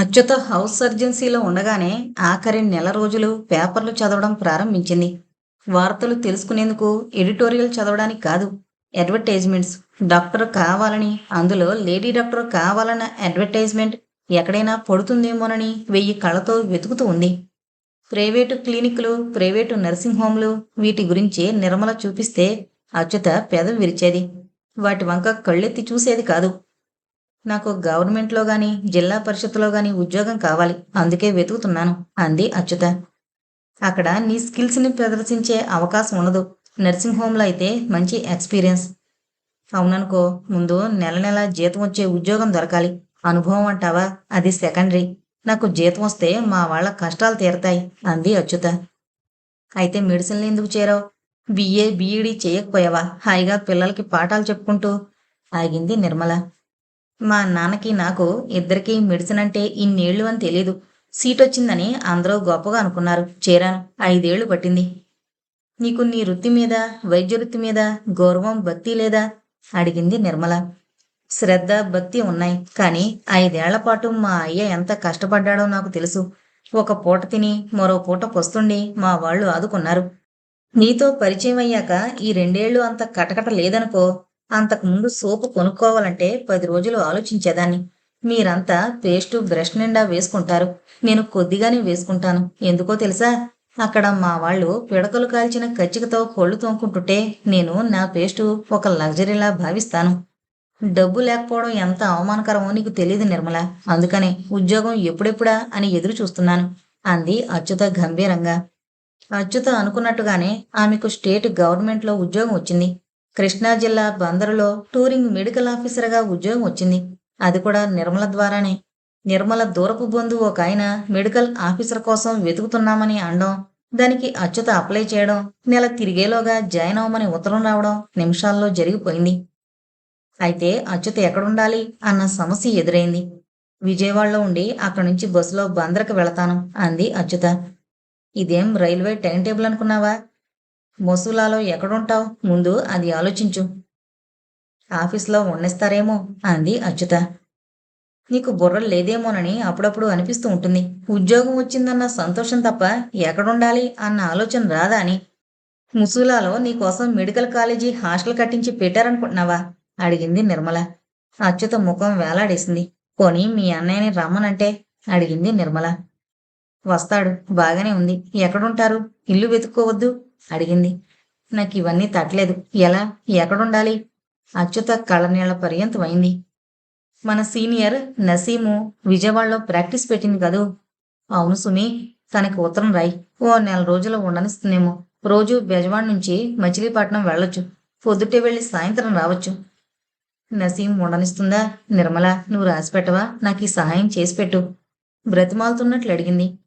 Achyuta house సర్జెన్సీలో ఉండగానే ఆఖరి నెల రోజులు పేపర్లు చదవడం ప్రారంభించింది. వార్తలు తెలుసుకునేందుకు ఎడిటోరియల్ చదవడానికి కాదు అడ్వర్టైజ్మెంట్స్. డాక్టర్ కావాలని అందులో లేడీ డాక్టర్ కావాలన్న అడ్వర్టైజ్మెంట్ ఎక్కడైనా పడుతుందేమోనని వెయ్యి కళ్ళతో వెతుకుతూ ఉంది. ప్రైవేటు క్లినిక్లు ప్రైవేటు నర్సింగ్ హోమ్లు వీటి గురించి నిర్మల చూపిస్తే అచ్యుత పెదవి విరిచేది. వాటి వంక కళ్ళెత్తి చూసేది కాదు. నాకు గవర్నమెంట్లో గాని జిల్లా పరిషత్లో గాని ఉద్యోగం కావాలి. అందుకే వెతుకుతున్నాను అంది అచ్యుత. అక్కడ నీ స్కిల్స్ని ప్రదర్శించే అవకాశం ఉండదు. నర్సింగ్ హోమ్లో అయితే మంచి ఎక్స్పీరియన్స్. అవుననుకో ముందు నెల నెల జీతం వచ్చే ఉద్యోగం దొరకాలి. అనుభవం అంటావా? అది సెకండరీ. నాకు జీతం వస్తే మా వాళ్ళ కష్టాలు తీరతాయి అంది అచ్యుత. అయితే మెడిసిన్లు ఎందుకు చేరావు? బిఏ బీఈడి చేయకపోయావా? హాయిగా పిల్లలకి పాఠాలు చెప్పుకుంటూ ఆగింది నిర్మల. మా నాన్నకి నాకు ఇద్దరికి మెడిసిన్ అంటే ఇన్నేళ్ళు అని తెలీదు. సీట్ వచ్చిందని అందరూ గొప్పగా అనుకున్నారు. చేరాను. ఐదేళ్ళు పట్టింది. నీకు నీ వృత్తి మీద వైద్య వృత్తి మీద గౌరవం భక్తి లేదా? అడిగింది నిర్మల. శ్రద్ధ భక్తి ఉన్నాయి. కానీ ఐదేళ్ళ పాటు మా అయ్య ఎంత కష్టపడ్డాడో నాకు తెలుసు. ఒక పూట తిని మరో పూట పొస్తుండి మా వాళ్ళు ఆదుకున్నారు. నీతో పరిచయం అయ్యాక ఈ రెండేళ్ళు అంత కటకట లేదనుకో అంతకుముందు సోపు కొనుక్కోవాలంటే పది రోజులు ఆలోచించేదాన్ని. మీరంతా పేస్టు బ్రష్ నిండా వేసుకుంటారు. నేను కొద్దిగానే వేసుకుంటాను. ఎందుకో తెలుసా? అక్కడ మా వాళ్ళు పిడకలు కాల్చిన కచ్చికతో కొళ్ళు తోముకుంటుంటే నేను నా పేస్టు ఒక లగ్జరీలా భావిస్తాను. డబ్బు లేకపోవడం ఎంత అవమానకరమో నీకు తెలియదు నిర్మల. అందుకనే ఉద్యోగం ఎప్పుడెప్పుడా అని ఎదురు చూస్తున్నాను అంది అచ్యుత గంభీరంగా. అచ్యుత అనుకున్నట్టుగానే ఆమెకు స్టేట్ గవర్నమెంట్లో ఉద్యోగం వచ్చింది. కృష్ణా జిల్లా బందరులో టూరింగ్ మెడికల్ ఆఫీసర్గా ఉద్యోగం వచ్చింది. అది కూడా నిర్మల ద్వారానే. నిర్మల దూరపు బంధువు ఒక ఆయన మెడికల్ ఆఫీసర్ కోసం వెతుకుతున్నామని అనడం దానికి అచ్యుత అప్లై చేయడం నెల తిరిగేలోగా జాయిన్ అవ్వమని ఉత్తరం రావడం నిమిషాల్లో జరిగిపోయింది. అయితే అచ్యుత ఎక్కడుండాలి అన్న సమస్య ఎదురైంది. విజయవాడలో ఉండి అక్కడి నుంచి బస్సులో బందరకు వెళతాను అంది అచ్యుత. ఇదేం రైల్వే టైం టేబుల్ అనుకున్నావా? మొసూలాలో ఎక్కడుంటావు? ముందు అది ఆలోచించు. ఆఫీస్లో ఉండేస్తారేమో అంది అచ్యుత. నీకు బుర్ర లేదేమోనని అప్పుడప్పుడు అనిపిస్తూ ఉంటుంది. ఉద్యోగం వచ్చిందన్న సంతోషం తప్ప ఎక్కడుండాలి అన్న ఆలోచన రాదా అని. ముసూలాలో నీకోసం మెడికల్ కాలేజీ హాస్టల్ కట్టించి పెట్టారనుకుంటున్నావా? అడిగింది నిర్మల. అచ్యుత ముఖం వేలాడేసింది. పోనీ మీ అన్నయ్యని రమ్మనంటే? అడిగింది నిర్మల. వస్తాడు. బాగానే ఉంది. ఎక్కడుంటారు? ఇల్లు వెతుక్కోవద్దు? అడిగింది. నాకు ఇవన్నీ తట్టలేదు. ఎలా? ఎక్కడుండాలి? అచ్యుత కళ్ళనీళ్ళ పర్యంతం అయింది మన సీనియర్ నసీము విజయవాడలో ప్రాక్టీస్ పెట్టింది కదూ? అవును సుమి తనకి ఉత్తరం రాయి. ఓ నెల రోజులు ఉండనిస్తుందేమో. రోజు బెజవాడ నుంచి మచిలీపట్నం వెళ్ళొచ్చు. పొద్దుటే వెళ్ళి సాయంత్రం రావచ్చు. నసీం ఉండనిస్తుందా? నిర్మల నువ్వు రాసిపెట్టవా నాకు ఈ సహాయం చేసి పెట్టు. బ్రతిమాలుతున్నట్లు అడిగింది.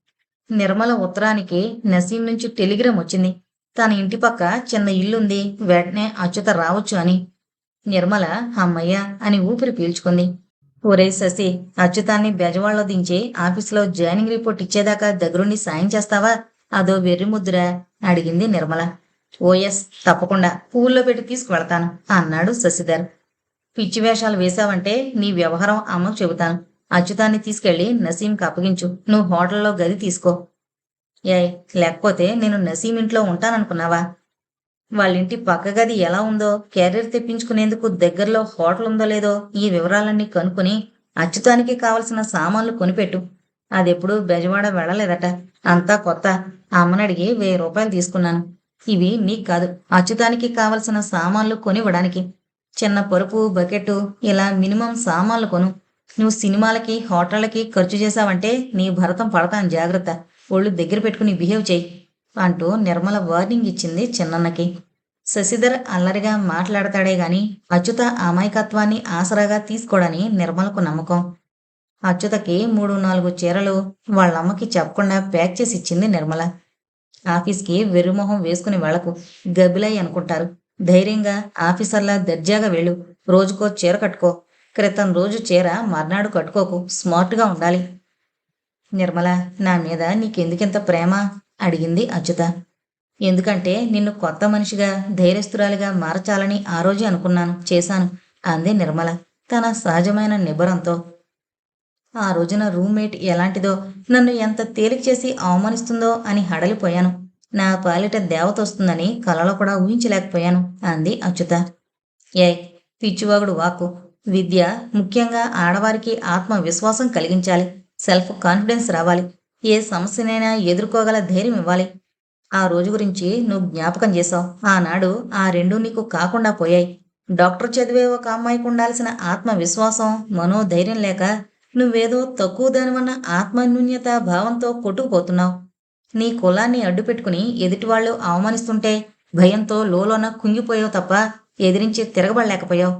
నిర్మల ఉత్తరానికి నసీం నుంచి టెలిగ్రామ్ వచ్చింది. తన ఇంటి పక్క చిన్న ఇల్లుంది. వెంటనే అచ్యుత రావచ్చు అని. నిర్మల అమ్మయ్య అని ఊపిరి పీల్చుకుంది. ఒరే శశి అచ్యుతాన్ని బెజవాడలో దించి ఆఫీసులో జాయినింగ్ రిపోర్ట్ ఇచ్చేదాకా దగ్గరుండి సాయం చేస్తావా? అదో వెర్రి అడిగింది నిర్మల. ఓఎస్ తప్పకుండా. పూల్లో పెట్టి తీసుకువెళ్తాను అన్నాడు శశిధర్. పిచ్చి వేషాలు వేశావంటే నీ వ్యవహారం అమ్మకు చెబుతాను. అచ్యుతాన్ని తీసుకెళ్ళి నసీంకి అప్పగించు. నువ్వు హోటల్లో గది తీసుకో. ఏయ్ లేకపోతే నేను నసీం ఇంట్లో ఉంటాననుకున్నావా? వాళ్ళింటి పక్క గది ఎలా ఉందో క్యారియర్ తెప్పించుకునేందుకు దగ్గరలో హోటల్ ఉందో లేదో ఈ వివరాలన్నీ కనుక్కుని అచ్యుతానికి కావలసిన సామాన్లు కొనిపెట్టు. అదెప్పుడు బెజవాడ వెళ్ళలేదట. అంతా కొత్త. అమ్మని అడిగి వెయ్యి రూపాయలు తీసుకున్నాను. ఇవి నీకు కాదు. అచ్యుతానికి కావలసిన సామాన్లు కొనివ్వడానికి. చిన్న పరుపు బకెట్టు ఇలా మినిమం సామాన్లు కొను. నువ్వు సినిమాలకి హోటళ్ళకి ఖర్చు చేశావంటే నీ భరతం పడతాను జాగ్రత్త. ఒళ్ళు దగ్గర పెట్టుకుని బిహేవ్ చేయి అంటూ నిర్మల వార్నింగ్ ఇచ్చింది చిన్నన్నకి. శశిధర్ అల్లరిగా మాట్లాడతాడే గాని అచ్యుత అమాయకత్వాన్ని ఆసరాగా తీసుకోడని నిర్మలకు నమ్మకం. అచ్యుతకి మూడు నాలుగు చీరలు వాళ్ళమ్మకి చెప్పకుండా ప్యాక్ చేసి ఇచ్చింది నిర్మల. ఆఫీస్కి వెర్రిమొహం వేసుకుని వెళ్ళకు గబిలై అనుకుంటారు. ధైర్యంగా ఆఫీసర్లా దర్జాగా వెళ్ళు. రోజుకో చీర కట్టుకో. క్రితం రోజు చీర మర్నాడు కట్టుకోకు. స్మార్ట్గా ఉండాలి. నిర్మల నా మీద నీకెందుకింత ప్రేమ? అడిగింది అచ్యుత. ఎందుకంటే నిన్ను కొత్త మనిషిగా ధైర్యస్తురాలిగా మార్చాలని ఆ రోజే అనుకున్నాను చేశాను అంది నిర్మల తన సహజమైన నిబరంతో ఆ రోజున రూమ్మేట్ ఎలాంటిదో నన్ను ఎంత తేలిక చేసి అవమానిస్తుందో అని హడలిపోయాను. నా పాలిట దేవత వస్తుందని కలలో కూడా ఊహించలేకపోయాను అంది అచ్యుత. ఏ పిచ్చివాగుడు వాక్కు. విద్య ముఖ్యంగా ఆడవారికి ఆత్మవిశ్వాసం కలిగించాలి. సెల్ఫ్ కాన్ఫిడెన్స్ రావాలి. ఏ సమస్యనైనా ఎదుర్కోగల ధైర్యం ఇవ్వాలి. ఆ రోజు గురించి నువ్వు జ్ఞాపకం చేశావు. ఆనాడు ఆ రెండు నీకు కాకుండా పోయాయి. డాక్టర్ చదివే ఒక అమ్మాయికి ఉండాల్సిన ఆత్మవిశ్వాసం మనోధైర్యం లేక నువ్వేదో తక్కువ దానివన్న ఆత్మన్యూన్యత భావంతో కొట్టుకుపోతున్నావు. నీ కులాన్ని అడ్డుపెట్టుకుని ఎదుటివాళ్ళు అవమానిస్తుంటే భయంతో లోలోన కుంగిపోయావు తప్ప ఎదిరించి తిరగబడలేకపోయావు.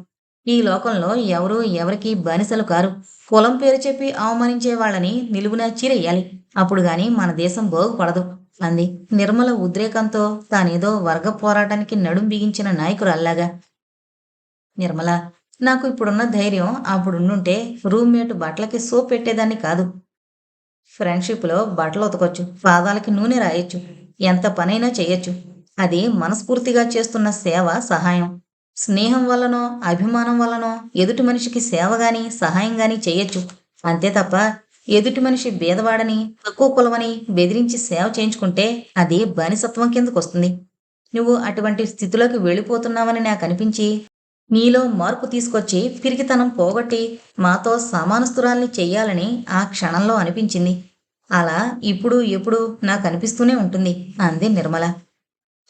ఈ లోకంలో ఎవరూ ఎవరికి బానిసలు కారు. కులం పేరు చెప్పి అవమానించే వాళ్ళని నిలువున చీరెయ్యాలి అప్పుడు గాని మన దేశం బాగుపడదు అంది. నిర్మల ఉద్రేకంతో తానేదో వర్గ పోరాటానికి నడుం బిగించిన నాయకురల్లాగా నిర్మల నాకు ఇప్పుడున్న ధైర్యం అప్పుడుండుంటే రూమ్మేట్ బట్టలకి సోప్ పెట్టేదాన్ని కాదు. ఫ్రెండ్షిప్లో బట్టలు ఉతకొచ్చు పాదాలకి నూనె రాయొచ్చు ఎంత పనైనా చేయొచ్చు అది మనస్ఫూర్తిగా చేస్తున్న సేవ సహాయం. స్నేహం వల్లనో అభిమానం వల్లనో ఎదుటి మనిషికి సేవ గాని సహాయం గాని చేయొచ్చు. అంతే తప్ప ఎదుటి మనిషి బీదవాడని తక్కువ కులమని బెదిరించి సేవ చేయించుకుంటే అది బానిసత్వం కిందకు వస్తుంది నువ్వు అటువంటి స్థితిలోకి వెళ్ళిపోతున్నావని నాకు అనిపించి నీలో మార్పు తీసుకొచ్చి పిరికితనం పోగొట్టి మాతో సమానస్తురాల్ని చెయ్యాలని ఆ క్షణంలో అనిపించింది. అలా ఇప్పుడు ఎప్పుడు నాకు అనిపిస్తూనే ఉంటుంది. అంది నిర్మల.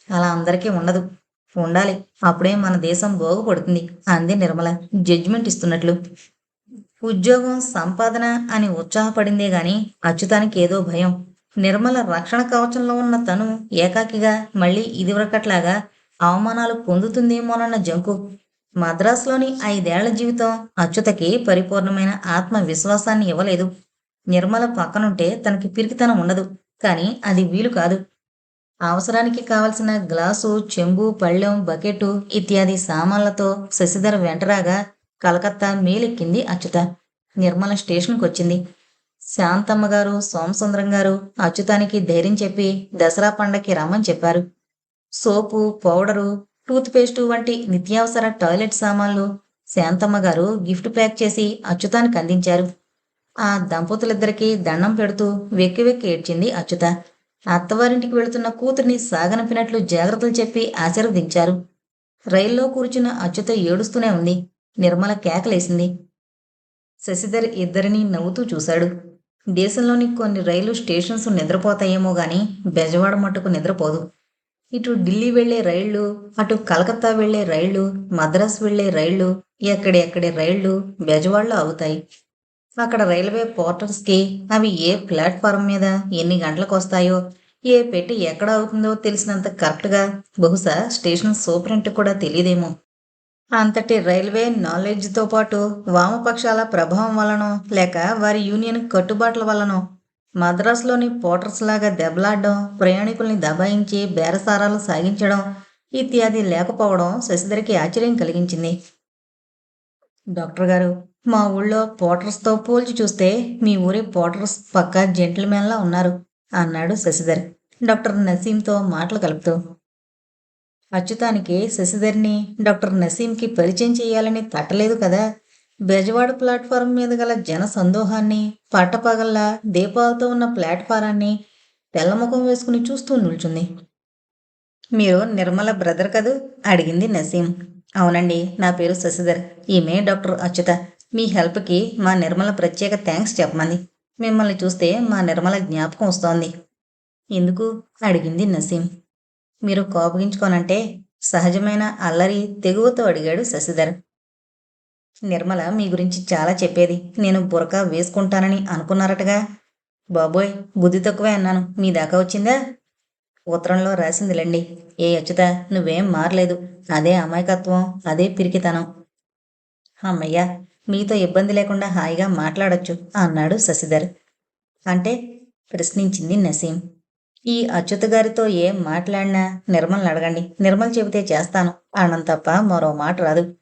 అలా అందరికీ ఉండదు. ఉండాలి. అప్పుడే మన దేశం బాగుపడుతుంది. అంది నిర్మల. జడ్జిమెంట్ ఇస్తున్నట్లు. ఉద్యోగం సంపాదన అని ఉత్సాహపడిందే గాని అచ్యుతానికి ఏదో భయం. నిర్మల రక్షణ కవచంలో ఉన్న తను ఏకాకిగా మళ్ళీ ఇదివరకట్లాగా అవమానాలు పొందుతుందేమోనన్న జంకు. మద్రాసులోని ఐదేళ్ళ జీవితం అచ్యుతకి పరిపూర్ణమైన ఆత్మవిశ్వాసాన్ని ఇవ్వలేదు. నిర్మల పక్కనుంటే తనకి పిరికితనం ఉండదు. కానీ అది వీలు కాదు. అవసరానికి కావలసిన గ్లాసు చెంబు పళ్ళెం బకెట్టు ఇత్యాది సామాన్లతో శశిధర్ వెంటరాగా కలకత్తా మేలెక్కింది అచ్యుత నిర్మల స్టేషన్కి వచ్చింది. శాంతమ్మ గారు సోమసుందరం గారు అచ్యుతానికి ధైర్యం చెప్పి దసరా పండక్కి రమ్మని చెప్పారు. సోపు పౌడరు టూత్ పేస్టు వంటి నిత్యావసర టాయిలెట్ సామాన్లు శాంతమ్మ గారు గిఫ్ట్ ప్యాక్ చేసి అచ్యుతానికి అందించారు. ఆ దంపతులిద్దరికీ దండం పెడుతూ వెక్కి వెక్కి ఏడ్చింది అచ్యుత. అత్తవారింటికి వెళుతున్న కూతురిని సాగనంపినట్లు జాగ్రత్తలు చెప్పి ఆశీర్వదించారు. రైల్లో కూర్చున్న అచ్యుత ఏడుస్తూనే ఉంది. నిర్మల కేకలేసింది. శశిధర్ ఇద్దరిని నవ్వుతూ చూశాడు. దేశంలోని కొన్ని రైలు స్టేషన్స్ నిద్రపోతాయేమో గాని బెజవాడ మట్టుకు నిద్రపోదు. ఇటు ఢిల్లీ వెళ్ళే రైళ్ళు అటు కలకత్తా వెళ్ళే రైళ్ళు మద్రాస్ వెళ్ళే రైళ్ళు ఎక్కడెక్కడి రైళ్ళు బెజవాడలో అవుతాయి అక్కడ రైల్వే పోర్టర్స్కి అవి ఏ ప్లాట్ఫారం మీద ఎన్ని గంటలకు వస్తాయో ఏ పెట్టి ఎక్కడ అవుతుందో తెలిసినంత కరెక్ట్గా బహుశా స్టేషన్ సూపరింట్ కూడా తెలియదేమో అంతటి రైల్వే నాలెడ్జ్తో పాటు వామపక్షాల ప్రభావం వలనో లేక వారి యూనియన్ కట్టుబాట్ల వలనో మద్రాసులోని పోర్టర్స్ లాగా దెబ్బలాడడం ప్రయాణికుల్ని దబాయించి బేరసారాలు సాగించడం ఇత్యాది లేకపోవడం శశిధరికి ఆశ్చర్యం కలిగించింది. డాక్టర్ గారు మా ఊళ్ళో పోటర్స్తో పోల్చి చూస్తే మీ ఊరి పోర్టర్స్ పక్క జెంటిల్మెన్లా ఉన్నారు అన్నాడు శశిధర్. డాక్టర్ నసీంతో మాటలు కలుపుతూ. అచ్యుతానికి శశిధర్ని డాక్టర్ నసీంకి పరిచయం చేయాలని తట్టలేదు కదా? బెజవాడ ప్లాట్ఫారం మీద గల జన సందోహాన్ని పట్టపగల్లా దీపాలతో ఉన్న ప్లాట్ఫారాన్ని తెల్లముఖం వేసుకుని చూస్తూ నిల్చుంది. మీరు నిర్మల బ్రదర్ కదూ? అడిగింది నసీం. అవునండి నా పేరు శశిధర్. ఈమె డాక్టర్ అచ్యుత. మీ హెల్ప్కి మా నిర్మల ప్రత్యేక థ్యాంక్స్ చెప్పమంది మిమ్మల్ని చూస్తే మా నిర్మల జ్ఞాపకం వస్తోంది. ఎందుకు? అడిగింది నసీం. మీరు కోపగించుకోనంటే సహజమైన అల్లరి తెగువతో అడిగాడు శశిధర్. నిర్మల మీ గురించి చాలా చెప్పేది. నేను బురక వేసుకుంటానని అనుకున్నారటగా. బాబోయ్ బుద్ధి తక్కువే అన్నాను. మీ దాకా వచ్చిందా? ఉత్తరంలో రాసిందిలేండి. ఏ అచ్యుత నువ్వేం మారలేదు. అదే అమాయకత్వం అదే పిరికితనం. అమ్మయ్యా మీతో ఇబ్బంది లేకుండా హాయిగా మాట్లాడొచ్చు అన్నాడు శశిధర్. అంటే ప్రశ్నించింది నసీం. ఈ అచ్యుత గారితో ఏం మాట్లాడినా నిర్మల్ని అడగండి. నిర్మల్ చెబితే చేస్తాను. అనడం తప్ప మరో మాట రాదు.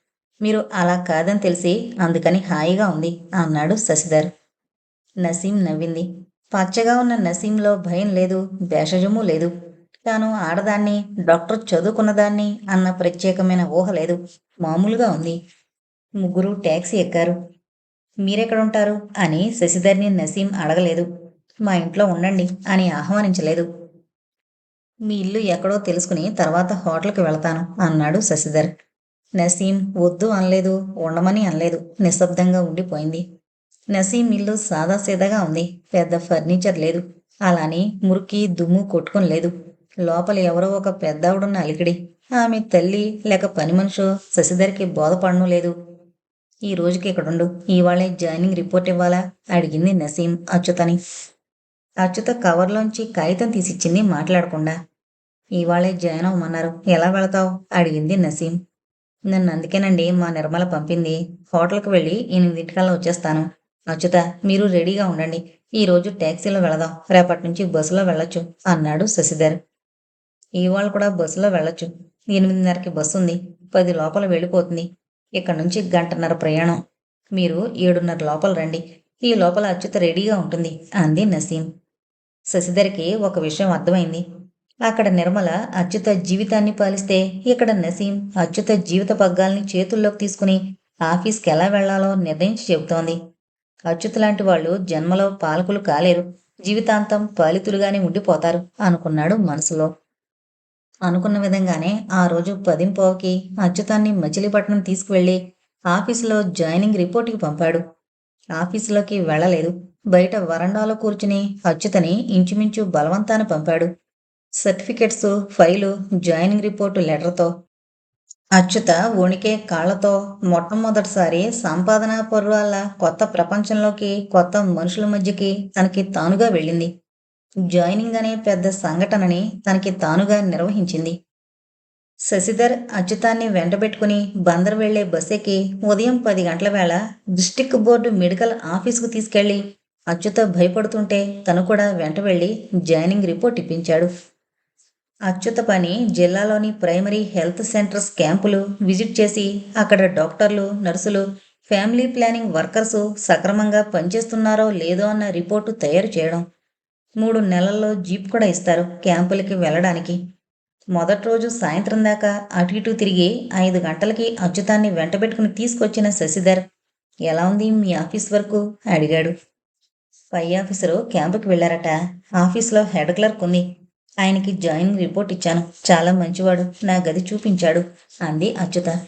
మీరు అలా కాదని తెలిసి అందుకని హాయిగా ఉంది అన్నాడు శశిధర్. నసీం నవ్వింది. పచ్చగా ఉన్న నసీంలో భయం లేదు భేషజము లేదు. తాను ఆడదాన్ని డాక్టర్ చదువుకున్నదాన్ని అన్న ప్రత్యేకమైన ఊహ లేదు. మామూలుగా ఉంది. ముగ్గురు ట్యాక్సీ ఎక్కారు. మీరెక్కడుంటారు? అని శశిధర్ని నసీం అడగలేదు. మా ఇంట్లో ఉండండి అని ఆహ్వానించలేదు. మీ ఇల్లు ఎక్కడో తెలుసుకుని తర్వాత హోటల్కి వెళతాను అన్నాడు శశిధర్. నసీం వద్దు అనలేదు ఉండమని అనలేదు. నిశ్శబ్దంగా ఉండిపోయింది. నసీం ఇల్లు సాదాసీదాగా ఉంది. పెద్ద ఫర్నిచర్ లేదు. అలానే మురికి దుమ్ము కొట్టుకుని లేదు. లోపల ఎవరో ఒక పెద్దావిడున్న అలికిడి. ఆమె తల్లి లేక పని మనుషు శశిధర్కి బోధపడను లేదు. ఈ రోజుకి ఇక్కడుండు ఇవాళే జాయినింగ్ రిపోర్ట్ ఇవ్వాలా? అడిగింది నసీం అచ్యుతని. అచ్యుత కవర్లోంచి కాగితం తీసిచ్చింది మాట్లాడకుండా. ఇవాళే జాయిన్ అవ్వమన్నారు. ఎలా వెళతావు? అడిగింది నసీం. నన్ను అందుకేనండి మా నిర్మల పంపింది. హోటల్కి వెళ్ళి ఎనిమిదింటికల్లా వచ్చేస్తాను. అచ్యుత మీరు రెడీగా ఉండండి. ఈరోజు ట్యాక్సీలో వెళదాం. రేపటి నుంచి బస్సులో వెళ్ళొచ్చు అన్నాడు శశిధర్. ఇవాళ కూడా బస్సులో వెళ్ళొచ్చు. ఎనిమిదిన్నరకి బస్సు ఉంది పది లోపల వెళ్ళిపోతుంది. ఇక్కడ నుంచి గంటన్నర ప్రయాణం. మీరు ఏడున్నర లోపల రండి. ఈ లోపల అచ్యుత రెడీగా ఉంటుంది అంది నసీం. శశిధర్కి ఒక విషయం అర్థమైంది. అక్కడ నిర్మల అచ్యుత జీవితాన్ని పాలిస్తే ఇక్కడ నసీం అచ్యుత జీవిత పగ్గాల్ని చేతుల్లోకి తీసుకుని ఆఫీస్కి ఎలా వెళ్ళాలో నిర్ణయించి చెబుతోంది. అచ్యుత లాంటి వాళ్ళు జన్మలో పాలకులు కాలేరు. జీవితాంతం పాలితులుగానే ఉండిపోతారు అనుకున్నాడు మనసులో. అనుకున్న విధంగానే ఆ రోజు పదింపోవకి అచ్యుతాన్ని మచిలీపట్నం తీసుకువెళ్ళి ఆఫీసులో జాయినింగ్ రిపోర్టుకి పంపాడు. ఆఫీసులోకి వెళ్ళలేదు. బయట వరండాలో కూర్చుని అచ్యుతని ఇంచుమించు బలవంతాన పంపాడు. సర్టిఫికెట్స్ ఫైలు జాయినింగ్ రిపోర్టు లెటర్తో. అచ్యుత వణికే కాళ్ళతో మొట్టమొదటిసారి సంపాదన పర్వాల కొత్త ప్రపంచంలోకి కొత్త మనుషుల మధ్యకి తనకి తానుగా వెళ్ళింది. జాయినింగ్ అనే పెద్ద సంఘటనని తనకి తానుగా నిర్వహించింది. శశిధర్ అచ్యుతాన్ని వెంటబెట్టుకుని బందర్ వెళ్ళే బస్ ఎక్కి ఉదయం పది గంటల వేళ డిస్టిక్ బోర్డు మెడికల్ ఆఫీసుకు తీసుకెళ్ళి అచ్యుత భయపడుతుంటే తను కూడా వెంట వెళ్ళి జాయినింగ్ రిపోర్ట్ ఇప్పించాడు. అచ్యుత పని జిల్లాలోని ప్రైమరీ హెల్త్ సెంటర్స్ క్యాంపులు విజిట్ చేసి అక్కడ డాక్టర్లు నర్సులు ఫ్యామిలీ ప్లానింగ్ వర్కర్సు సక్రమంగా పనిచేస్తున్నారో లేదో అన్న రిపోర్టు తయారు చేయడం. మూడు నెలల్లో జీప్ కూడా ఇస్తారు క్యాంపులకి వెళ్ళడానికి. మొదటి రోజు సాయంత్రం దాకా అటు ఇటు తిరిగి ఐదు గంటలకి అచ్యుతాన్ని వెంటబెట్టుకుని తీసుకొచ్చిన శశిధర్ ఎలా ఉంది మీ ఆఫీస్ వరకు? అడిగాడు. పై ఆఫీసరు క్యాంపుకి వెళ్ళారట. ఆఫీస్లో హెడ్ క్లర్క్ ఉంది. ఆయనకి జాయినింగ్ రిపోర్ట్ ఇచ్చాను. చాలా మంచివాడు. నా గది చూపించాడు అంది అచ్యుత.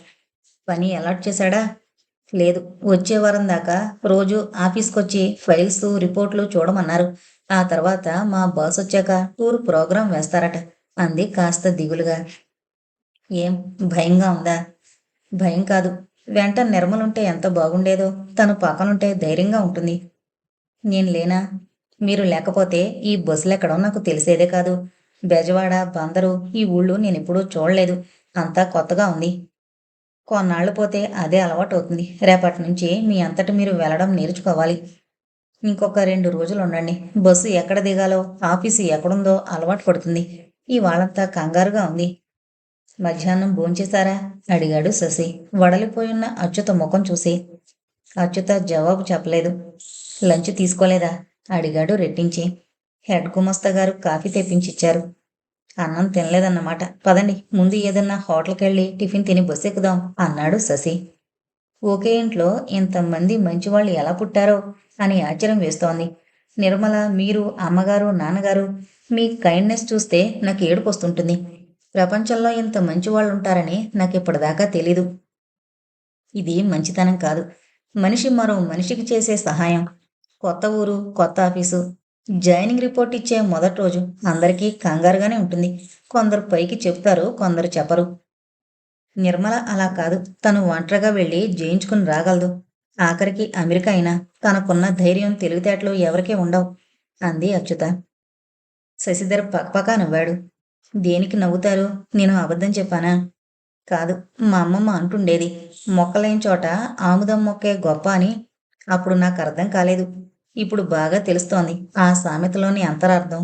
పని అలాట్ చేశాడా? లేదు. వచ్చే వారం దాకా రోజు ఆఫీస్కి వచ్చి ఫైల్స్ రిపోర్ట్లు చూడమన్నారు. ఆ తర్వాత మా బాస్ వచ్చాక టూర్ ప్రోగ్రాం వేస్తారట. అంది కాస్త దిగులుగా. ఏం భయంగా ఉందా? భయం కాదు. వెంట నిర్మలుంటే ఎంత బాగుండేదో తను పక్కనుంటే ధైర్యంగా ఉంటుంది. నేను లేనా? మీరు లేకపోతే ఈ బస్సులు ఎక్కడో నాకు తెలిసేదే కాదు. బెజవాడ బందరు ఈ ఊళ్ళు నేను ఎప్పుడూ చూడలేదు. అంతా కొత్తగా ఉంది. కొన్నాళ్ళు పోతే అదే అలవాటు అవుతుంది రేపటి నుంచి మీ అంతటి మీరు వెళ్ళడం నేర్చుకోవాలి. ఇంకొక రెండు రోజులు ఉండండి. బస్సు ఎక్కడ దిగాలో ఆఫీసు ఎక్కడుందో అలవాటు పడుతుంది. ఇవాళంతా కంగారుగా ఉంది. మధ్యాహ్నం భోంచేశారా? అడిగాడు శశి. వడలిపోయున్న అచ్యుత ముఖం చూసి. అచ్యుత జవాబు చెప్పలేదు. లంచ్ తీసుకోలేదా? అడిగాడు రెట్టించి. హెడ్ గుమస్తా గారు కాఫీ తెప్పించిచ్చారు అన్నం తినలేదన్నమాట. పదండి ముందు ఏదన్నా హోటల్కి వెళ్ళి టిఫిన్ తిని బస్సు ఎక్కుదాం అన్నాడు శశి. ఒకే ఇంట్లో ఇంతమంది మంచివాళ్ళు ఎలా పుట్టారో అని ఆశ్చర్యం వేస్తోంది. నిర్మల మీరు అమ్మగారు నాన్నగారు మీ కైండ్నెస్ చూస్తే నాకు ఏడుపు వస్తుంటుంది. ప్రపంచంలో ఇంత మంచి వాళ్ళు ఉంటారని నాకు ఇప్పటిదాకా తెలీదు. ఇది మంచితనం కాదు. మనిషి మరో మనిషికి చేసే సహాయం. కొత్త ఊరు కొత్త ఆఫీసు జాయినింగ్ రిపోర్ట్ ఇచ్చే మొదటి రోజు అందరికీ కంగారుగానే ఉంటుంది. కొందరు పైకి చెప్తారు కొందరు చెప్పరు. నిర్మల అలా కాదు. తను ఒంటరిగా వెళ్ళి జయించుకుని రాగలదు. ఆఖరికి అమెరికా అయినా తనకున్న ధైర్యం తెలివితేటలు ఎవరికీ ఉండవు అంది అచ్యుత. శశిధర్ పక్కపక్క నవ్వాడు. దేనికి నవ్వుతారు? నేను అబద్ధం చెప్పానా? కాదు మా అమ్మమ్మ అంటుండేది మొక్కలేని చోట ఆముదం మొక్కే గొప్ప అని. అప్పుడు నాకు అర్థం కాలేదు. ఇప్పుడు బాగా తెలుస్తోంది. ఆ సామెతలోని అంతరార్థం.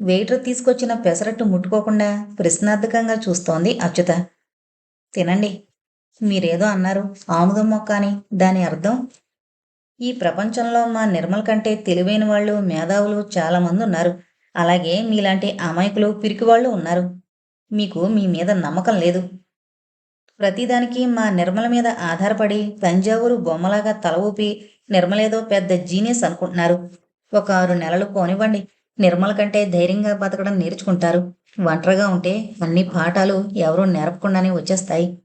వెయిటర్ తీసుకొచ్చిన పెసరట్టు ముట్టుకోకుండా ప్రశ్నార్థకంగా చూస్తోంది అచ్యుత. తినండి. మీరేదో అన్నారు. ఆముదం మొక్క అని. దాని అర్థం? ఈ ప్రపంచంలో మా నిర్మల్ కంటే తెలివైన వాళ్ళు మేధావులు చాలామంది ఉన్నారు. అలాగే మీలాంటి అమాయకులు పిరికివాళ్ళు ఉన్నారు. మీకు మీ మీద నమ్మకం లేదు. ప్రతిదానికి మా నిర్మల మీద ఆధారపడి తంజావూరు బొమ్మలాగా తల ఊపి నిర్మలేదో పెద్ద జీనియస్ అనుకుంటున్నారు. ఒక ఆరు నెలలు పోనివ్వండి. నిర్మల కంటే ధైర్యంగా బతకడం నేర్చుకుంటారు. ఒంటరిగా ఉంటే అన్ని పాఠాలు ఎవరూ నేర్పకుండానే వచ్చేస్తాయి.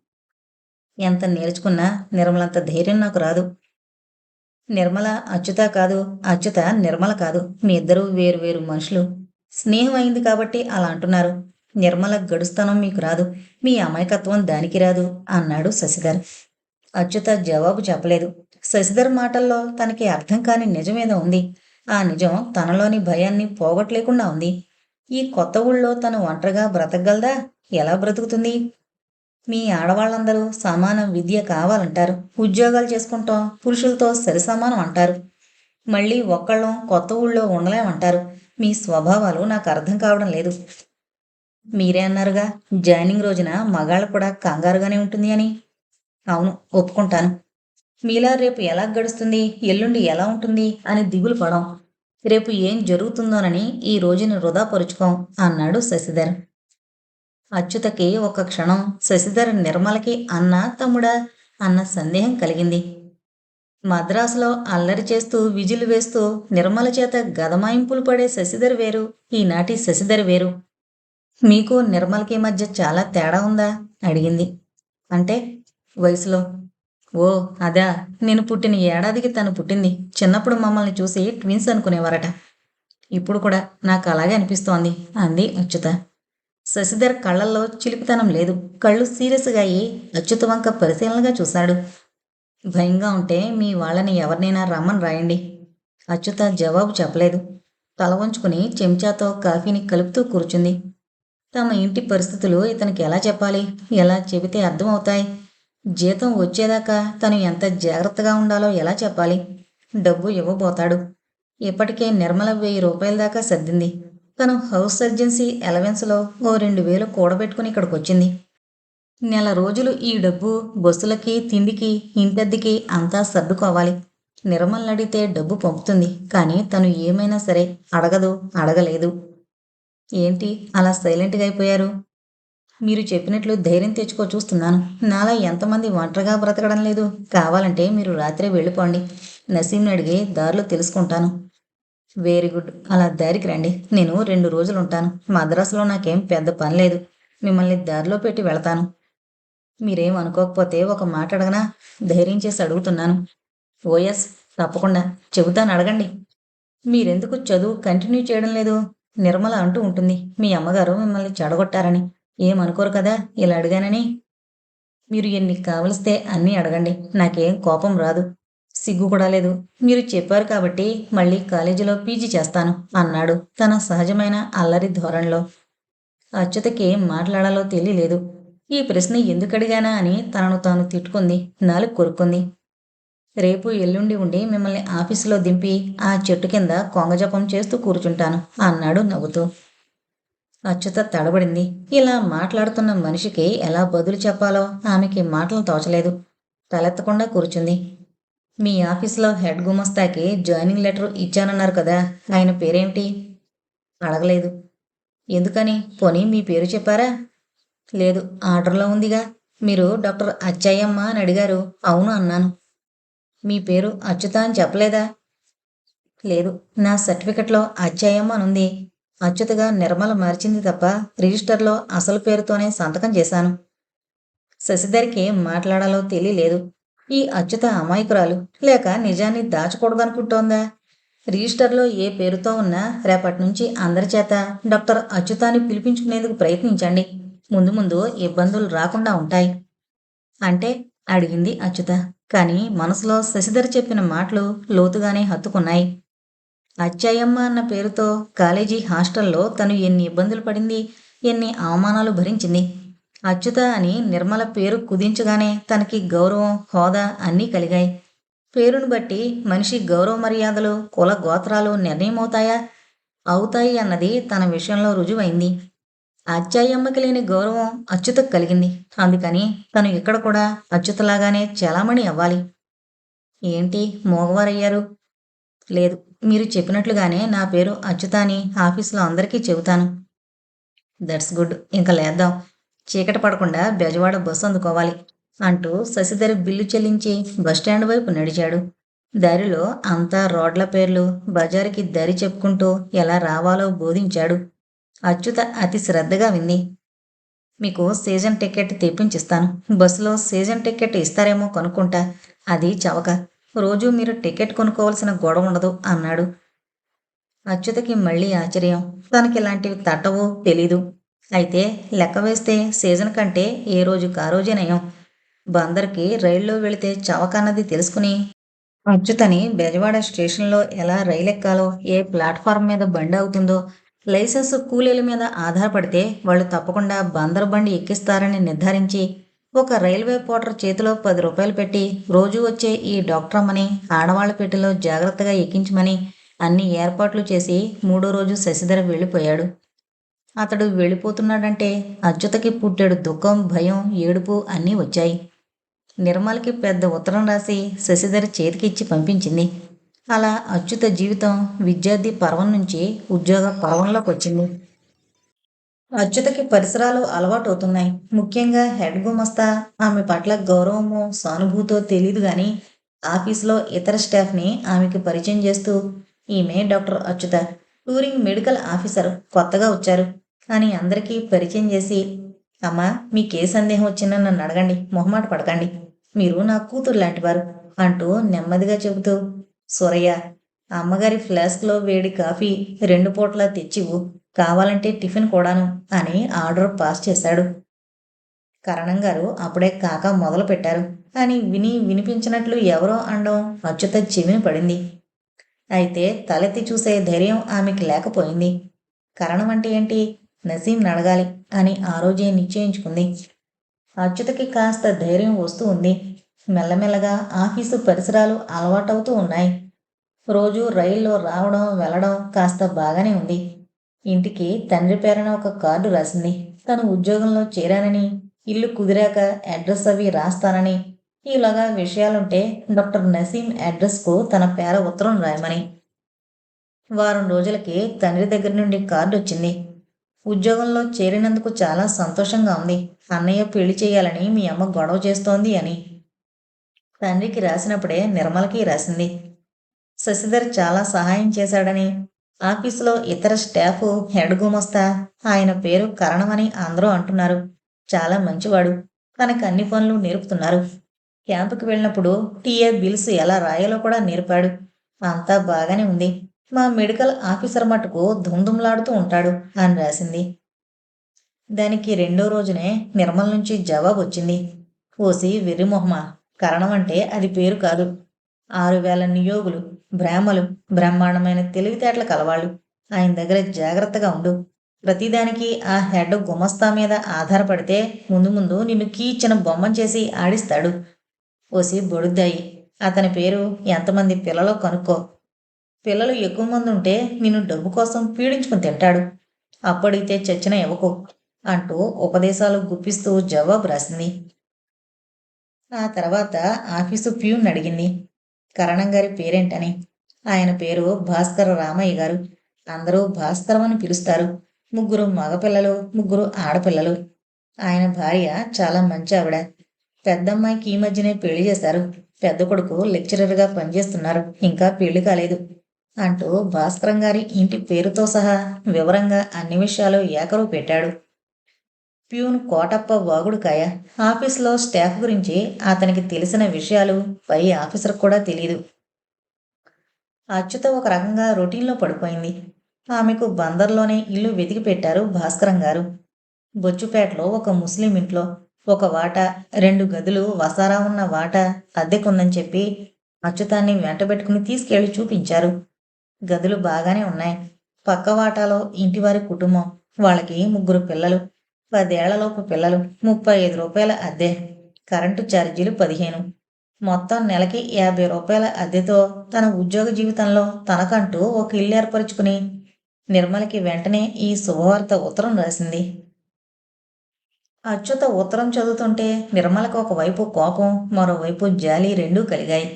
ఎంత నేర్చుకున్నా నిర్మలంత ధైర్యం నాకు రాదు. నిర్మల అచ్యుత కాదు అచ్యుత నిర్మల కాదు. మీ ఇద్దరూ వేరు వేరు మనుషులు. స్నేహం అయింది కాబట్టి అలా అంటున్నారు. నిర్మల గడుస్తనం మీకు రాదు. మీ అమాయకత్వం దానికి రాదు అన్నాడు శశిధర్. అచ్యుత జవాబు చెప్పలేదు. శశిధర్ మాటల్లో తనకి అర్థం కాని నిజమేదో ఉంది. ఆ నిజం తనలోని భయాన్ని పోగొట్టలేకుండా ఉంది. ఈ కొత్త ఊళ్ళో తను ఒంటరిగా బ్రతకగలదా? ఎలా బ్రతుకుతుంది? మీ ఆడవాళ్ళందరూ సమాన విద్య కావాలంటారు. ఉద్యోగాలు చేసుకుంటాం పురుషులతో సరిసమానం అంటారు. మళ్ళీ ఒక్కళ్ళం కొత్త ఊళ్ళో ఉండలేమంటారు. మీ స్వభావాలు నాకు అర్థం కావడం లేదు. మీరే అన్నారుగా జాయినింగ్ రోజున మగాళ్ళు కూడా కంగారుగానే ఉంటుంది అని. అవును ఒప్పుకుంటాను. మీలా రేపు ఎలా గడుస్తుంది ఎల్లుండి ఎలా ఉంటుంది అని దిగులు పడం రేపు ఏం జరుగుతుందోనని ఈ రోజుని వృధా పరుచుకోం అన్నాడు శశిధర్. అచ్యుతకి ఒక క్షణం శశిధర్ నిర్మలకి అన్న తమ్ముడా అన్న సందేహం కలిగింది. మద్రాసులో అల్లరి చేస్తూ విజులు వేస్తూ నిర్మల చేత గదమాయింపులు పడే శశిధర్ వేరు ఈనాటి శశిధర్ వేరు. మీకు నిర్మల్కి మధ్య చాలా తేడా ఉందా? అడిగింది. అంటే వయసులో. ఓ అదా. నేను పుట్టిన ఏడాదికి తను పుట్టింది. చిన్నప్పుడు మమ్మల్ని చూసి ట్విన్స్ అనుకునేవారట. ఇప్పుడు కూడా నాకు అలాగే అనిపిస్తోంది అంది అచ్యుత. శశిధర్ కళ్ళల్లో చిలిపితనం లేదు. కళ్ళు సీరియస్గా అయ్యి అచ్యుత వంక పరిశీలనగా చూశాడు. భయంగా ఉంటే మీ వాళ్ళని ఎవరినైనా రమ్మని రాయండి. అచ్యుత జవాబు చెప్పలేదు. తల వంచుకుని చెంచాతో కాఫీని కలుపుతూ కూర్చుంది. తమ ఇంటి పరిస్థితులు ఇతనికి ఎలా చెప్పాలి? ఎలా చెబితే అర్థమవుతాయి? జీతం వచ్చేదాకా తను ఎంత జాగ్రత్తగా ఉండాలో ఎలా చెప్పాలి? డబ్బు ఇవ్వబోతాడు. ఇప్పటికే నిర్మల వెయ్యి రూపాయల దాకా సర్దింది. తను హౌస్ సర్జెన్సీ అలవెన్స్లో ఓ రెండు వేలు కూడబెట్టుకుని ఇక్కడికి వచ్చింది నెల రోజులు ఈ డబ్బు బస్సులకి తిండికి ఇంటద్దికి అంతా సర్దుకోవాలి. నిర్మల్ని అడిగితే డబ్బు పంపుతుంది. కానీ తను ఏమైనా సరే అడగదు అడగలేదు. ఏంటి అలా సైలెంట్గా అయిపోయారు? మీరు చెప్పినట్లు ధైర్యం తెచ్చుకో చూస్తున్నాను. నాలా ఎంతమంది ఒంటరిగా బ్రతకడం లేదు. కావాలంటే మీరు రాత్రే వెళ్ళిపోండి. నసీంని అడిగి దారిలో తెలుసుకుంటాను. Very good. అలా దారికి రండి. నేను రెండు రోజులు ఉంటాను. మద్రాసులో నాకేం పెద్ద పని లేదు. మిమ్మల్ని దారిలో పెట్టి వెళతాను. మీరేం అనుకోకపోతే ఒక మాట అడగనా? ధైర్యం చేసి అడుగుతున్నాను. ఓఎస్ తప్పకుండా. చెబుతాను అడగండి. మీరెందుకు చదువు కంటిన్యూ చేయడం లేదు? నిర్మల అంటూ ఉంటుంది. మీ అమ్మగారు మిమ్మల్ని చెడగొట్టారని. ఏమనుకోరు కదా? ఇలా అడిగానని. మీరు ఎన్ని కావలిస్తే అన్నీ అడగండి. నాకేం కోపం రాదు. సిగ్గు కూడా లేదు. మీరు చెప్పారు కాబట్టి మళ్ళీ కాలేజీలో పీజీ చేస్తాను అన్నాడు తన సహజమైన అల్లరి ధోరణిలో. అచ్యుతకి ఏం మాట్లాడాలో తెలియలేదు. ఈ ప్రశ్న ఎందుకు అడిగానా అని తనను తాను తిట్టుకుంది. నాలుగు కొరుక్కుంది. రేపు ఎల్లుండి ఉండి మిమ్మల్ని ఆఫీసులో దింపి ఆ చెట్టు కింద కొంగజపం చేస్తూ కూర్చుంటాను అన్నాడు నవ్వుతూ. అచ్యుత తడబడింది. ఇలా మాట్లాడుతున్న మనిషికి ఎలా బదులు చెప్పాలో ఆమెకి మాటలు తోచలేదు. తలెత్తకుండా కూర్చుంది. మీ ఆఫీస్లో హెడ్ గుమస్తాకి జాయినింగ్ లెటర్ ఇచ్చానన్నారు కదా ఆయన పేరేమిటి అడగలేదు. ఎందుకని? పోనీ మీ పేరు చెప్పారా? లేదు ఆర్డర్లో ఉందిగా. మీరు డాక్టర్ అచ్చయ్యమ్మ అని అడిగారు. అవును అన్నాను. మీ పేరు అచ్యుత అని చెప్పలేదా? లేదు నా సర్టిఫికెట్లో అచ్చయ్యమ్మ అనుంది ఉంది. అచ్యుతగా నిర్మల మార్చింది తప్ప రిజిస్టర్లో అసలు పేరుతోనే సంతకం చేశాను. శశిధర్కి ఏం మాట్లాడాలో తెలియలేదు. ఈ అచ్యుత అమాయకురాలు. లేక నిజాన్ని దాచకూడదనుకుంటోందా? రిజిస్టర్లో ఏ పేరుతో ఉన్నా రేపటి నుంచి అందరి చేత డాక్టర్ అచ్యుతాన్ని పిలిపించుకునేందుకు ప్రయత్నించండి. ముందు ముందు ఇబ్బందులు రాకుండా ఉంటాయి. అంటే అడిగింది అచ్యుత. కానీ మనసులో శశిధర్ చెప్పిన మాటలు లోతుగానే హత్తుకున్నాయి. అచ్చాయమ్మ అన్న పేరుతో కాలేజీ హాస్టల్లో తను ఎన్ని ఇబ్బందులు పడింది ఎన్ని అవమానాలు భరించింది. అచ్యుత అని నిర్మల పేరు కుదించగానే తనకి గౌరవం హోదా అన్నీ కలిగాయి. పేరును బట్టి మనిషి గౌరవ మర్యాదలు కుల గోత్రాలు నిర్ణయమవుతాయా? అవుతాయి అన్నది తన విషయంలో రుజువైంది. అచ్చాయమ్మకి లేని గౌరవం అచ్యుతకు కలిగింది. అందుకని తను ఇక్కడ కూడా అచ్యుతలాగానే చలామణి అవ్వాలి. ఏంటి మోగవారయ్యారు? లేదు మీరు చెప్పినట్లుగానే నా పేరు అచ్యుత అని ఆఫీసులో అందరికీ చెబుతాను. దట్స్ గుడ్ ఇంకా లేద్దాం. చీకట పడకుండా బెజవాడ బస్సు అందుకోవాలి అంటూ శశిధర్ బిల్లు చెల్లించి బస్టాండ్ వైపు నడిచాడు. దారిలో అంతా రోడ్ల పేర్లు బజారుకి దరి చెప్పుకుంటూ ఎలా రావాలో బోధించాడు. అచ్యుత అతి శ్రద్ధగా వింది మీకు సీజన్ టికెట్ తెప్పించిస్తాను. బస్సులో సీజన్ టికెట్ ఇస్తారేమో కొనుక్కుంటా. అది చవక. రోజు మీరు టికెట్ కొనుక్కోవాల్సిన గొడవ ఉండదు అన్నాడు. అచ్యుతకి మళ్ళీ ఆశ్చర్యం. తనకి ఇలాంటివి తట్టవో తెలీదు. అయితే లెక్క వేస్తే సీజన్ కంటే ఏ రోజు కారోజే నయం. బందర్కి రైల్లో వెళితే చవకన్నది తెలుసుకుని. అచ్యుతని బెజవాడ స్టేషన్లో ఎలా రైలు ఎక్కాలో ఏ ప్లాట్ఫామ్ మీద బండి అవుతుందో లైసెన్స్ కూలీల మీద ఆధారపడితే వాళ్ళు తప్పకుండా బందర్ బండి ఎక్కిస్తారని నిర్ధారించి ఒక రైల్వే పోటర్ చేతిలో పది రూపాయలు పెట్టి రోజు వచ్చే ఈ డాక్టర్ అమ్మని ఆడవాళ్ళ పెట్టెలో జాగ్రత్తగా ఎక్కించమని అన్ని ఏర్పాట్లు చేసి మూడో రోజు శశిధర వెళ్ళిపోయాడు. అతడు వెళ్ళిపోతున్నాడంటే అచ్యుతకి పుట్టాడు దుఃఖం భయం ఏడుపు అన్నీ వచ్చాయి. నిర్మల్కి పెద్ద ఉత్తరం రాసి శశిధర చేతికిచ్చి పంపించింది. అలా అచ్యుత జీవితం విద్యార్థి పర్వం నుంచి ఉద్యోగ పర్వంలోకి వచ్చింది. అచ్యుతకి పరిసరాలు అలవాటు అవుతున్నాయి ముఖ్యంగా హెడ్ గుమస్తా ఆమె పట్ల గౌరవము సానుభూతో తెలియదు కానీ ఆఫీస్లో ఇతర స్టాఫ్ని ఆమెకి పరిచయం చేస్తూ ఈమె doctor Achyuta touring medical officer కొత్తగా వచ్చారు. అని అందరికీ పరిచయం చేసి అమ్మా మీకు ఏ సందేహం వచ్చినా నన్ను అడగండి మొహమాట పడకండి. మీరు నా కూతురు లాంటివారు అంటూ నెమ్మదిగా చెబుతూ సూరయ్య అమ్మగారి ఫ్లాస్క్లో వేడి కాఫీ రెండు పూట్ల తెచ్చివు కావాలంటే టిఫిన్ కూడాను అని ఆర్డర్ పాస్ చేశాడు. కరణం గారు అప్పుడే కాక మొదలు పెట్టారు. అని విని వినిపించినట్లు ఎవరో అండం అచ్యుత చెవిని పడింది. అయితే తలెత్తి చూసే ధైర్యం ఆమెకి లేకపోయింది. కరణం అంటే ఏంటి? నసీం నడగాలి అని ఆ రోజే నిశ్చయించుకుంది. అచ్యుతకి కాస్త ధైర్యం వస్తూ ఉంది. మెల్లమెల్లగా ఆఫీసు పరిసరాలు అలవాటవుతూ ఉన్నాయి. రోజు రైల్లో రావడం వెళ్ళడం కాస్త బాగానే ఉంది. ఇంటికి తండ్రి పేరున ఒక కార్డు రాసింది. తను ఉద్యోగంలో చేరానని ఇల్లు కుదిరాక అడ్రస్ అవి రాస్తానని. ఇలాగా విషయాలుంటే డాక్టర్ నసీం అడ్రస్కు తన పేర ఉత్తరం రాయమని. వారం రోజులకి తండ్రి దగ్గర నుండి కార్డు వచ్చింది. ఉద్యోగంలో చేరినందుకు చాలా సంతోషంగా ఉంది. అన్నయ్య పెళ్ళి చేయాలని మీ అమ్మ గొడవ చేస్తోంది అని. తండ్రికి రాసినప్పుడే నిర్మలకి రాసింది. శశిధర్ చాలా సహాయం చేశాడని. ఆఫీసులో ఇతర స్టాఫ్ హెడ్ గుమస్తా ఆయన పేరు కరణమని అందరూ అంటున్నారు. చాలా మంచివాడు. తనకు అన్ని పనులు నేర్పుతున్నారు. క్యాంపుకి వెళ్ళినప్పుడు టీఏ బిల్స్ ఎలా రాయాలో కూడా నేర్పాడు. అంతా బాగానే ఉంది. మా మెడికల్ ఆఫీసర్ మటుకు దుమ్దుమ్లాడుతూ ఉంటాడు అని రాసింది. దానికి రెండో రోజునే నిర్మల్ నుంచి జవాబు వచ్చింది. ఓసి వెర్రిమొహమా కరణం అంటే అది పేరు కాదు. ఆరు వేల నియోగులు. బ్రాహ్మలు బ్రహ్మాండమైన తెలివితేటల కలవాళ్ళు ఆయన దగ్గర జాగ్రత్తగా ఉండు. ప్రతిదానికి ఆ హెడ్ గుమస్తా మీద ఆధారపడితే ముందు ముందు నిన్ను కీచిన బొమ్మం చేసి ఆడిస్తాడు. ఓసి బొడుద్దాయి. అతని పేరు ఎంతమంది పిల్లలో కనుక్కో. పిల్లలు ఎక్కువ మంది ఉంటే నిన్ను డబ్బు కోసం పీడించుకుని తింటాడు. అప్పుడైతే చచ్చిన ఇవ్వకు అంటూ ఉపదేశాలు గుప్పిస్తూ జవాబు రాసింది. ఆ తర్వాత ఆఫీసు ప్యూన్ అడిగింది. కరణం గారి పేరేంటని? ఆయన పేరు భాస్కర రామయ్య గారు. అందరూ భాస్కరం అని పిలుస్తారు. ముగ్గురు మగపిల్లలు ముగ్గురు ఆడపిల్లలు. ఆయన భార్య చాలా మంచి ఆవిడ. పెద్దమ్మాయికి ఈ మధ్యనే పెళ్ళి చేశారు. పెద్ద కొడుకు లెక్చరర్గా పనిచేస్తున్నారు. ఇంకా పెళ్ళి కాలేదు. అంటూ భాస్కరం గారి ఇంటి పేరుతో సహా వివరంగా అన్ని విషయాలు ఏకరువు పెట్టాడు ప్యూన్ కోటప్ప వాగుడుకాయ ఆఫీస్లో స్టాఫ్ గురించి అతనికి తెలిసిన విషయాలు పై ఆఫీసర్ కూడా తెలియదు అచ్యుత ఒక రకంగా రొటీన్లో పడిపోయింది. ఆమెకు బందర్లోనే ఇల్లు వెతికి పెట్టారు భాస్కరం గారు. బొచ్చుపేటలో ఒక ముస్లిం ఇంట్లో ఒక వాట రెండు గదులు వసారా ఉన్న వాట అద్దెకుందని చెప్పి అచ్యుతాన్ని వెంటబెట్టుకుని తీసుకెళ్ళి చూపించారు. గదులు బాగానే ఉన్నాయి. పక్క వాటాలో ఇంటివారి కుటుంబం వాళ్ళకి ముగ్గురు పిల్లలు. పదేళ్ళలోపు పిల్లలు ముప్పై ఐదు రూపాయల అద్దె కరెంటు ఛార్జీలు పదిహేను. మొత్తం నెలకి యాభై రూపాయల అద్దెతో తన ఉద్యోగ జీవితంలో తనకంటూ ఒక ఇల్లు ఏర్పరచుకుని నిర్మలకి వెంటనే ఈ శుభవార్త ఉత్తరం రాసింది. అచ్యుత ఉత్తరం చదువుతుంటే నిర్మలకు ఒకవైపు కోపం మరోవైపు జాలి రెండూ కలిగాయి.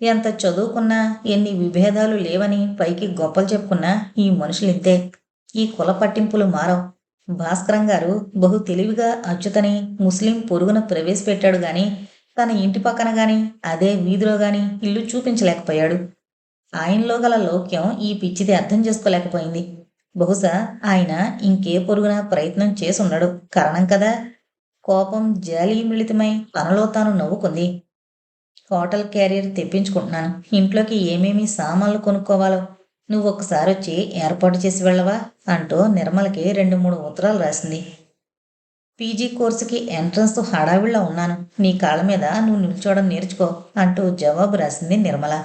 ఎంత చదువుకున్నా ఎన్ని విభేదాలు లేవని పైకి గొప్పలు చెప్పుకున్నా ఈ మనుషులింతే ఈ కుల పట్టింపులు మారవు. భాస్కరం గారు బహు తెలివిగా అచ్యుతని ముస్లిం పొరుగున ప్రవేశపెట్టాడు గాని తన ఇంటి పక్కన గాని అదే వీధిలో గాని ఇల్లు చూపించలేకపోయాడు. ఆయనలో గల లోక్యం ఈ పిచ్చిది అర్థం చేసుకోలేకపోయింది. బహుశా ఆయన ఇంకే పొరుగున ప్రయత్నం చేసుండడు. కారణం కదా? కోపం జాలి మిళితమై తనలో తాను నవ్వుకుంది. హోటల్ క్యారియర్ తెప్పించుకుంటున్నాను. ఇంట్లోకి ఏమేమి సామాన్లు కొనుక్కోవాలో నువ్వు ఒకసారి వచ్చి ఏర్పాటు చేసి వెళ్ళవా? అంటూ నిర్మలకి రెండు మూడు ఉత్తరాలు రాసింది. పీజీ కోర్సుకి ఎంట్రన్స్ హడావిడిలో ఉన్నాను. నీ కాళ్ళ మీద నువ్వు నిల్చోవడం నేర్చుకో అంటూ జవాబు రాసింది నిర్మల.